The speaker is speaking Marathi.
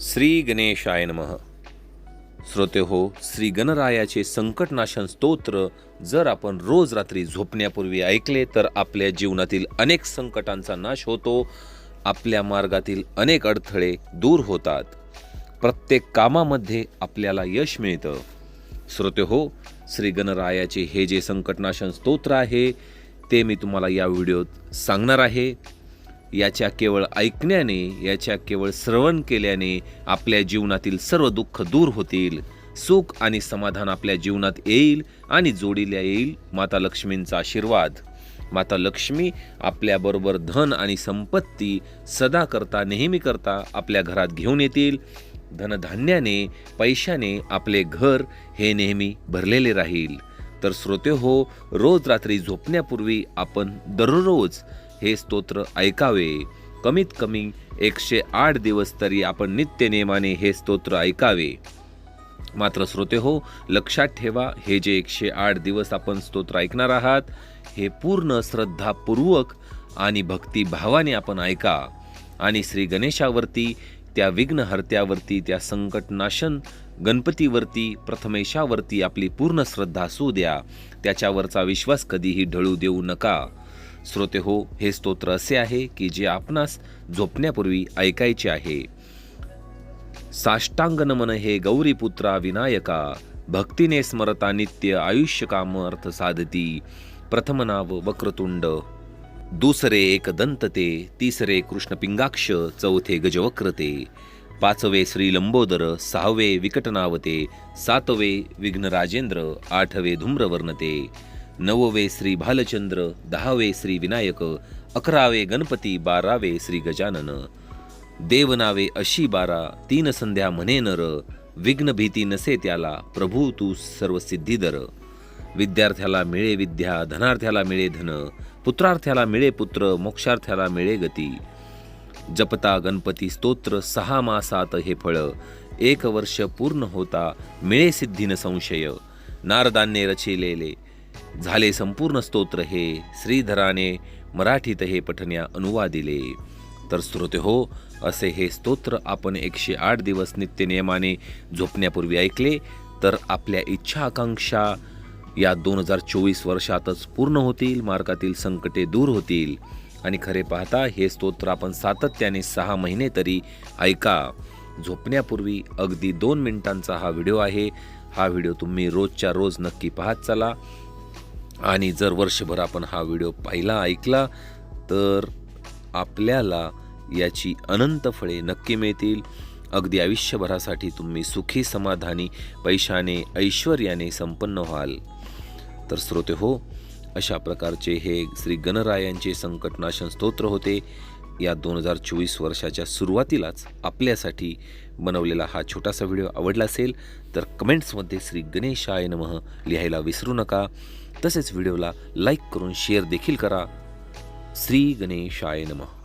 श्री गणेशाय नमः. श्रोते हो श्री गणरायाचे संकटनाशन स्तोत्र जर आपण रोज रात्री झोपण्यापूर्वी ऐकले तर आपल्या जीवनातील अनेक संकटांचा नाश होतो. आपल्या मार्गातील अनेक अडथळे दूर होतात. प्रत्येक कामामध्ये आपल्याला यश मिळतं. श्रोते हो श्री गणरायाचे हे जे संकटनाशन स्तोत्र आहे ते मी तुम्हाला या व्हिडिओत सांगणार आहे. याच्या केवळ ऐकण्याने याच्या केवळ श्रवण केल्याने आपल्या जीवनातील सर्व दुःख दूर होतील. सुख आणि समाधान आपल्या जीवनात येईल आणि जोडीला येईल माता लक्ष्मींचा आशीर्वाद. माता लक्ष्मी आपल्याबरोबर धन आणि संपत्ती सदा करता नेहमी करता आपल्या घरात घेऊन येतील. धनधान्याने पैशाने आपले घर हे नेहमी भरलेले राहील. तर श्रोते हो रोज रात्री झोपण्यापूर्वी आपण दररोज हे स्तोत्र ऐकावे. कमीत कमी एकशे आठ दिवस तरी आपण नित्य नियमाने हे स्तोत्र ऐकावे. मात्र श्रोते हो लक्षात ठेवा हे जे एकशे आठ दिवस आपण स्तोत्र ऐकणार आहात हे पूर्ण श्रद्धापूर्वक आणि भक्तिभावाने आपण ऐका. आणि श्री गणेशावरती त्या विघ्नहर्त्यावरती त्या संकटनाशन गणपतीवरती प्रथमेशावरती आपली पूर्ण श्रद्धा असू द्या. त्याच्यावरचा विश्वास कधीही ढळू देऊ नका. श्रोते हो हे स्तोत्र असे आहे की जे आपणास झोपण्यापूर्वी ऐकायचे आहे. साष्टांग नमन हे गौरीपुत्रा विनायका भक्तीने स्मरता नित्य आयुष्य काम अर्थ साधती प्रथम नाव वक्रतुंड दुसरे एक दंतते तिसरे कृष्ण पिंगाक्ष चौथे गजवक्रते पाचवे श्री लंबोदर सहावे विकटनावते सातवे विघ्नराजेंद्र आठवे धूम्रवर्णते नववे श्री भालचंद्र दहावे श्री विनायक अकरावे गणपती बारावे श्री गजानन. देवनावे अशी बारा तीन संध्या म्हणे नर विघ्न भीती नसे त्याला प्रभू तू सर्व सिद्धीदर विद्यार्थ्याला मिळे विद्या धनार्थ्याला मिळे धन पुत्रार्थ्याला मिळे पुत्र मोक्षार्थ्याला मिळे गती. जपता गणपती स्तोत्र सहा मासात हे फळ एक वर्ष पूर्ण होता मिळे सिद्धीन संशय. नारदांनी रचिलेले झाले संपूर्ण स्तोत्र हे. श्रीधराने मराठीत हे पठण्या अनुवादिले तर श्रोते हो असे हे स्तोत्र आपण एकशे आठ दिवस नित्यनियमाने झोपण्यापूर्वी ऐकले तर आपल्या इच्छा आकांक्षा या दोन हजार चोवीस वर्षातच पूर्ण होतील मार्गातील संकटे दूर होतील. आणि खरे पाहता हे स्तोत्र आपण सातत्याने सहा महिने तरी ऐका. झोपण्यापूर्वी अगदी दोन मिनिटांचा हा व्हिडिओ आहे. हा व्हिडिओ तुम्ही रोजच्या रोज नक्की पाहत चला. आणि जर वर्षभर आपण हा व्हिडिओ पाहिला ऐकला तर आपल्याला याची अनंत फळे नक्की मिळतील. अगदी आयुष्यभरासाठी तुम्ही सुखी समाधानी पैशाने ऐश्वर्याने संपन्न व्हाल. तर श्रोते हो अशा प्रकारचे हे श्री गणरायांचे संकटनाशन स्तोत्र होते. या दोन हजार चोवीस वर्षाच्या सुरुवातीलाच आपल्यासाठी बनवलेला हा छोटासा व्हिडिओ आवडला असेल तर कमेंट्समध्ये श्री गणेशाय नमः लिहायला विसरू नका. तसेच व्हिडिओला लाईक करून शेअर देखील करा. श्री गणेशाय नमः.